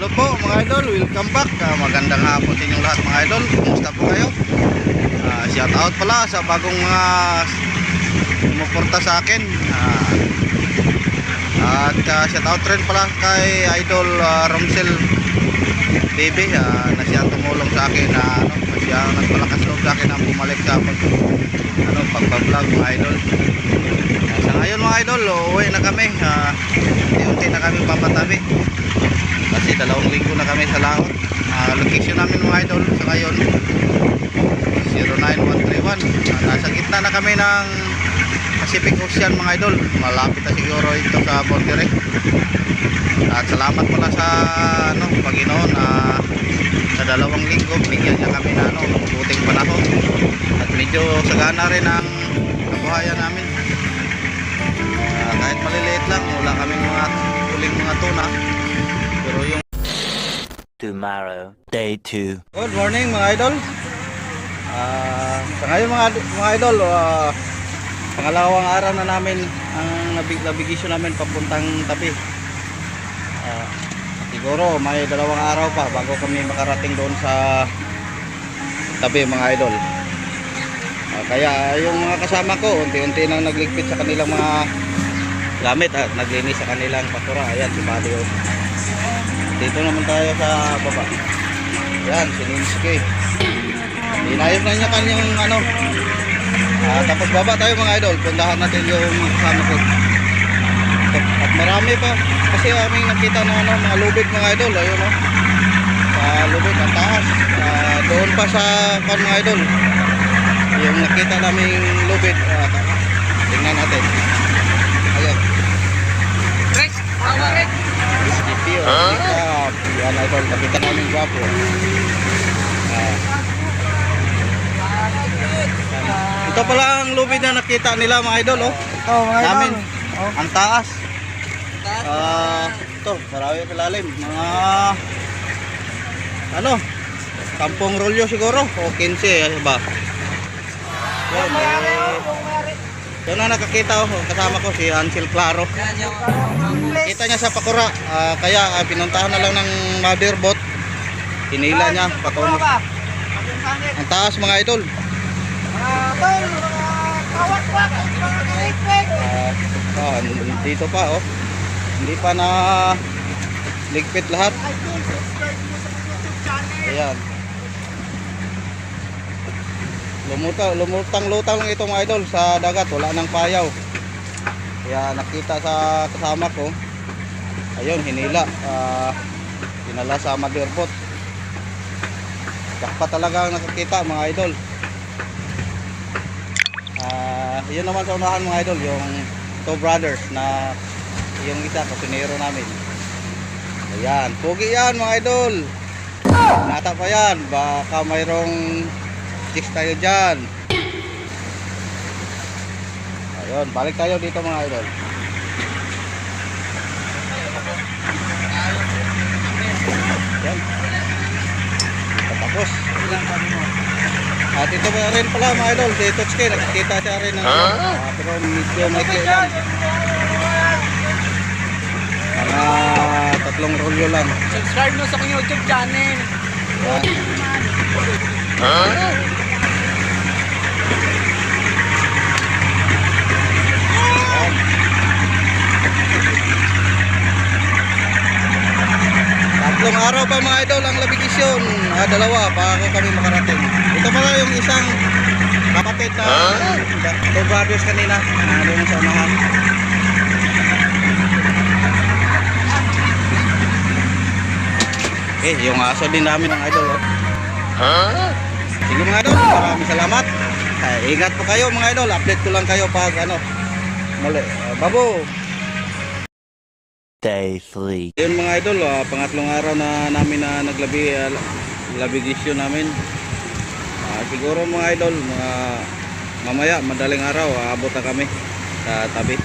Hello po mga idol, welcome back. Ah, magandang hapon sa inyong lahat mga idol. Kumusta po kayo? Ah, shout out pala sa bagong mga sumuporta sa akin. Ah, at ah, shout out rin pala kay idol ah, Romsel Baby ah, na siya tumulong sa akin na ano, siya nagpalakas loob sa akin na bumalik sa pag ano, pagbablog mga idol. Ah, sa ngayon mga idol, uuwi na kami. Ah, unti-unti na kami papatabi. Kasi dalawang linggo na kami sa laot. Ah, location namin mga idol sa ngayon 09131. Ah, nasa gitna na kami ng Pacific Ocean mga idol. Malapit na siguro ito sa Bordeaux. At salamat pala sa ano, Panginoon na sa dalawang linggo binigyan niya kami na ano, puting panahon. At medyo sagana rin ang kabuhayan namin. Ah, kahit maliliit lang, wala kaming mga huling mga tuna. Pero yung tomorrow, day two. Good morning mga idol. Ah, sa ngayon mga mga idol, ah, pangalawang araw na namin ang nabig nabigisyon namin papuntang tabi. Ah, siguro may dalawang araw pa bago kami makarating doon sa tabi mga idol. Ah, kaya yung mga kasama ko unti-unti nang nagligpit sa kanilang mga gamit at naglinis sa kanilang patura. Ayan si Buddy. Dito naman tayo sa baba. Yan, si Ninsky. Inayos na niya kanyang ano. Ah, tapos baba tayo mga idol. Puntahan natin yung kasama ko. At marami pa. Kasi aming nakita ng ano, mga lubid mga idol. Ayun o. Sa lubid, ang taas. Ah, doon pa sa kan mga idol. Yung nakita naming lubid. Ah, tingnan natin. Huh? Yan idol, kapitan namin gwapo. Ah. Ito pala ang lubid na nakita nila mga idol oh. Oh, mga Namin. idol. Oh. Ang taas. Ah, ito, marami palalim. Mga ano? Kampong rolyo siguro o 15 ano ba? Yan, eh, Doon na nakakita oh, kasama ko si Ansel Claro. Kita niya sa Pakura, ah, kaya ah, pinuntahan na lang ng motherboat. Hinila niya patungo. Ang taas mga idol. Ah, ah, dito pa oh. Hindi pa na ligpit lahat. Ayan. Lumutang, lumutang-lutang lang ito mga idol sa dagat, wala nang payaw. Kaya nakita sa kasama ko. Ayun, hinila. Ah, dinala sa motherboat. Jakpa talaga ang nakakita mga idol. Ah, yun naman sa unahan mga idol, yung two brothers na yung isa kusinero namin. Ayan, pugi yan mga idol. Nata pa yan, baka mayroong chicks tayo dyan. Ayun, balik tayo dito mga idol. Yan. Tapos. At ito pa rin pala mga idol, si Totsuki, nakikita siya rin ng ah, pero medyo maikli lang. Mga tatlong rolyo lang. Subscribe mo sa aking YouTube channel. Yan. Yan. Tatlong araw pa mga idol ang labigisyon. Ah, dalawa bago kami makarating. Ito pala yung isang kapatid na huh? two brothers kanina. Ah, doon sa unahan. Eh, yung aso din namin ng idol. Oh. Sige mga idol, maraming salamat. Ay, ingat po kayo mga idol. Update ko lang kayo pag ano. Muli. Ah, babo. Day three. Yun mga idol, ah, pangatlong araw na namin na naglabi uh, labigisyon namin. Ah, siguro mga idol, mga mamaya madaling araw aabot na kami sa tabi.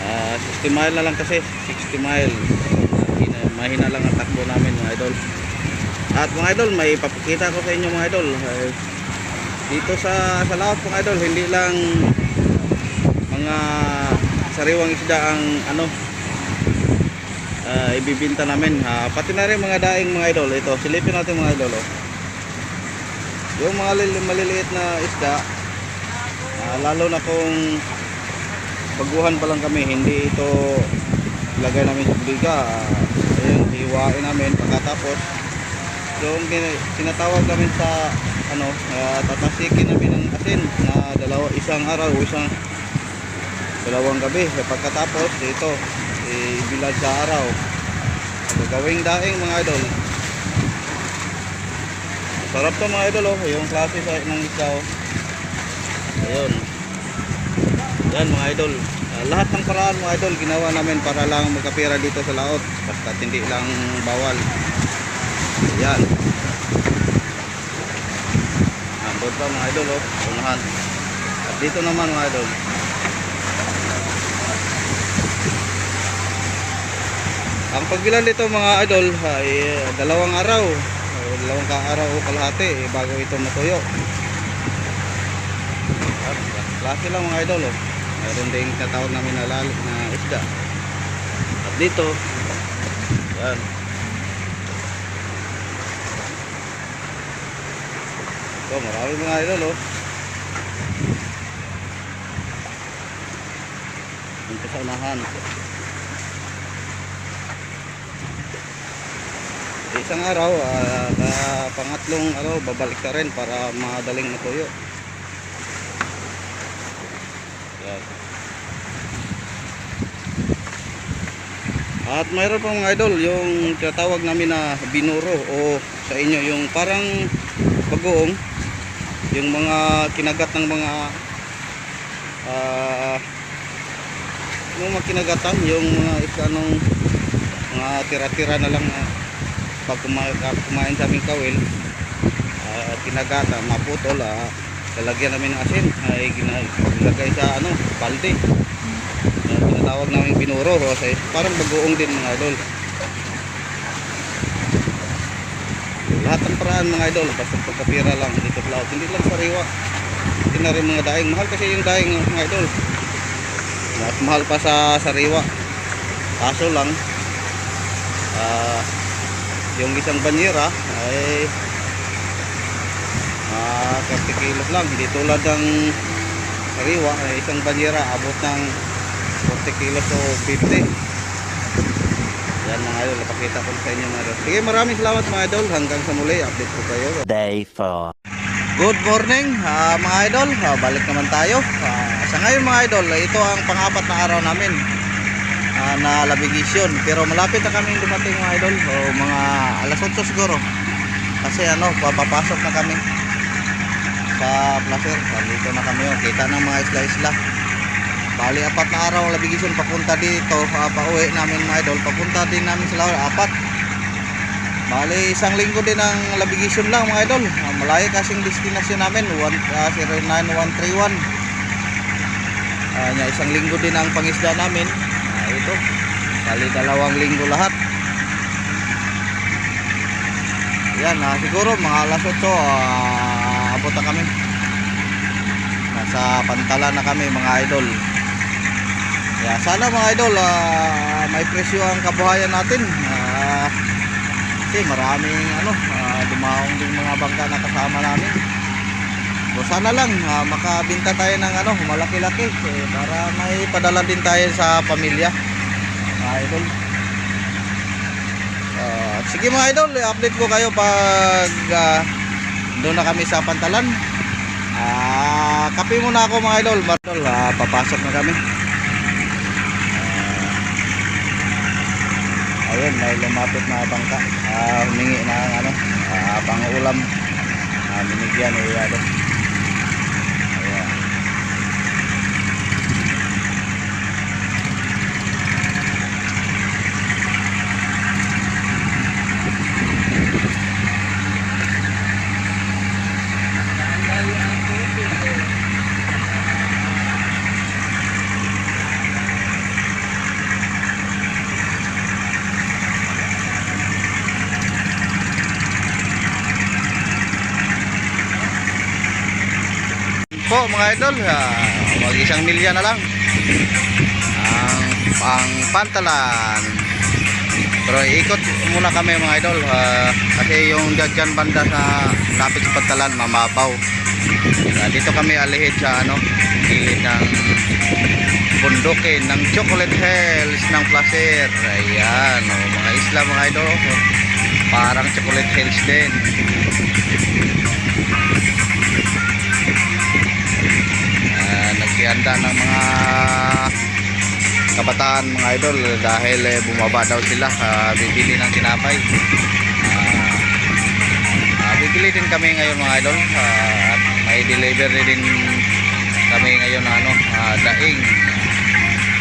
Ah, 60 mile na lang kasi, 60 mile. Mahina, mahina lang ang takbo namin mga idol. At mga idol, may papakita ko sa inyo mga idol. Ay, dito sa sa laot mga idol, hindi lang mga sariwang isda ang ano ah, ibibinta namin. Ah, pati na rin mga daing mga idol. Ito, silipin natin mga idol. Oh. Yung mga lil- maliliit na isda, ah, lalo na kung baguhan pa lang kami, hindi ito lagay namin sa biga. Uh, ayun, hiwain namin pagkatapos yung tin- tinatawag namin sa ano, uh, tatasikin namin ng asin na dalawa, isang araw, isang dalawang gabi. Eh, Pagkatapos, ito, ibilad sa araw. Gagawing daing mga idol. Sarap to mga idol oh, yung klase sa ng isda oh. Ayun. Yan mga idol. Ah, lahat ng paraan mga idol ginawa namin para lang magkapira dito sa laot. Basta hindi lang bawal. Yan. Andun pa mga idol oh, unahan. At dito naman mga idol. Ang pagbilal nito mga idol ay eh, dalawang araw. Dalawang ka-araw o kalahati eh, bago ito matuyo. At, Klase lang mga idol oh. Mayroon ding tatawag namin na, lalo, na isda. At dito, yan. Ito, marami mga idol oh. Dito sa unahan. Isang araw, ah, na pangatlong araw, babalik ka rin para madaling matuyo. Yan. At mayroon pa mga idol, yung tinatawag namin na binuro o sa inyo, yung parang bagoong, yung mga kinagat ng mga ah yung mga kinagatan, yung mga ikanong mga tira-tira na lang na pag kumain, kumain sa aming kawil uh, kinagata, maputol ah, lalagyan namin ng asin ay gina- ginagay sa ano, balde. Uh, tinatawag namin binuro kasi parang bagoong din mga idol. Lahat ng paraan mga idol basta pagkapira lang dito sa laot hindi lang sariwa. Hindi na rin mga daing. Mahal kasi yung daing mga idol. Mas mahal pa sa sariwa. Kaso lang ah yung isang banyera ay ah 30 kilos lang. Hindi tulad ng sariwa ay isang banyera abot ng 40 kilos o 50 yan mga idol napakita ko sa inyo mga idol. Sige maraming salamat mga idol. Hanggang sa muli update ko kayo. Day 4. Good morning ah, mga idol. Ah, balik naman tayo. Ah, sa ngayon mga idol ito ang pangapat na araw namin ah, na labigisyon pero malapit na kami dumating mga idol. O mga alas 8 siguro. Kasi ano papapasok na kami. Sa placer dito na kami. Oh. kita ng mga isla-isla. Bali apat na araw labigisyon papunta dito. Uh, pauwi namin mga idol. Papunta din namin sa Laura apat. Bali isang linggo din ang labigisyon lang mga idol. Ah, malayo kasing destinasyon namin one, ah, 09131 Ah, nya isang linggo din ang pangisda namin Ah, ito bali dalawang linggo lahat. Yan ah, siguro mga alas 8 ah, abot na kami. Nasa pantala na kami mga idol. Yeah, sana mga idol ah, may presyo ang kabuhayan natin. Ah, kasi maraming ano ah, dumaong din mga bangka na kasama namin. So sana lang ah, makabinta tayo ng ano malaki-laki. Eh, para may padala din tayo sa pamilya mga idol. Ah, sige mga idol i-update ko kayo pag ah, doon na kami sa pantalan. Ah kape muna ako mga idol Idol, ah, papasok na kami. Ah, ayun may lumapit na bangka. Ah, humingi ng ano ah, pangulam ah, binigyan eh ano Ayan. po mga idol ah, mag isang milya na lang ang pang pantalan Pero ikot muna kami mga idol ah, kasi yung dyan dyan banda sa lapit sa Pagtalan, mamapaw. Ah, dito kami alihid sa ano, gilid ng bundukin ng Chocolate Hills ng Placer. Ayan, oh, mga isla mga idol. oh. Parang Chocolate Hills din. Naghihanda ng mga kabataan mga idol dahil eh, bumaba daw sila ah, bibili ng tinapay. Ah, ah, bibili din kami ngayon mga idol ah, at may delivery din kami ngayon na ano, ah, daing.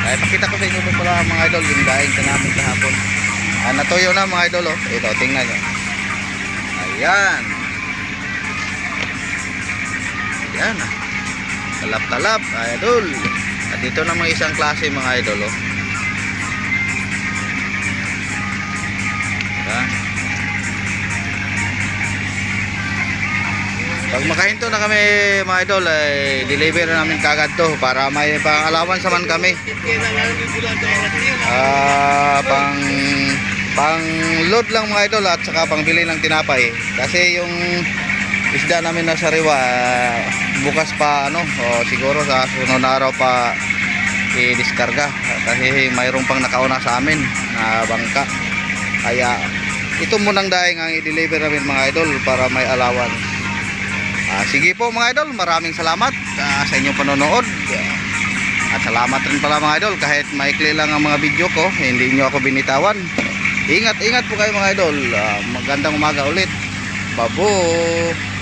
Ay, pakita ko sa inyo pala mga idol yung daing na namin kahapon. Ah, natuyo na mga idol oh. Ito, tingnan nyo. Ayan. Ayan ah. Talap-talap, idol. At dito naman isang klase mga idol oh. Diba? Pag makahinto na kami mga idol, ay deliver na namin kagad to para may pang-alawan saman kami. Ah, pang pang load lang mga idol at saka pang bili ng tinapay. Kasi yung isda namin na sariwa ah, bukas pa ano, o siguro sa sunod na araw pa i-diskarga kasi mayroong pang nakauna sa amin na bangka. Kaya ito munang daing ang i-deliver namin mga idol para may alawan. Ah, sige po mga idol, maraming salamat ah, sa inyong panonood. At salamat rin pala mga idol kahit maikli lang ang mga video ko, hindi nyo ako binitawan. Ingat, ingat po kayo mga idol. Ah, magandang umaga ulit. Babo!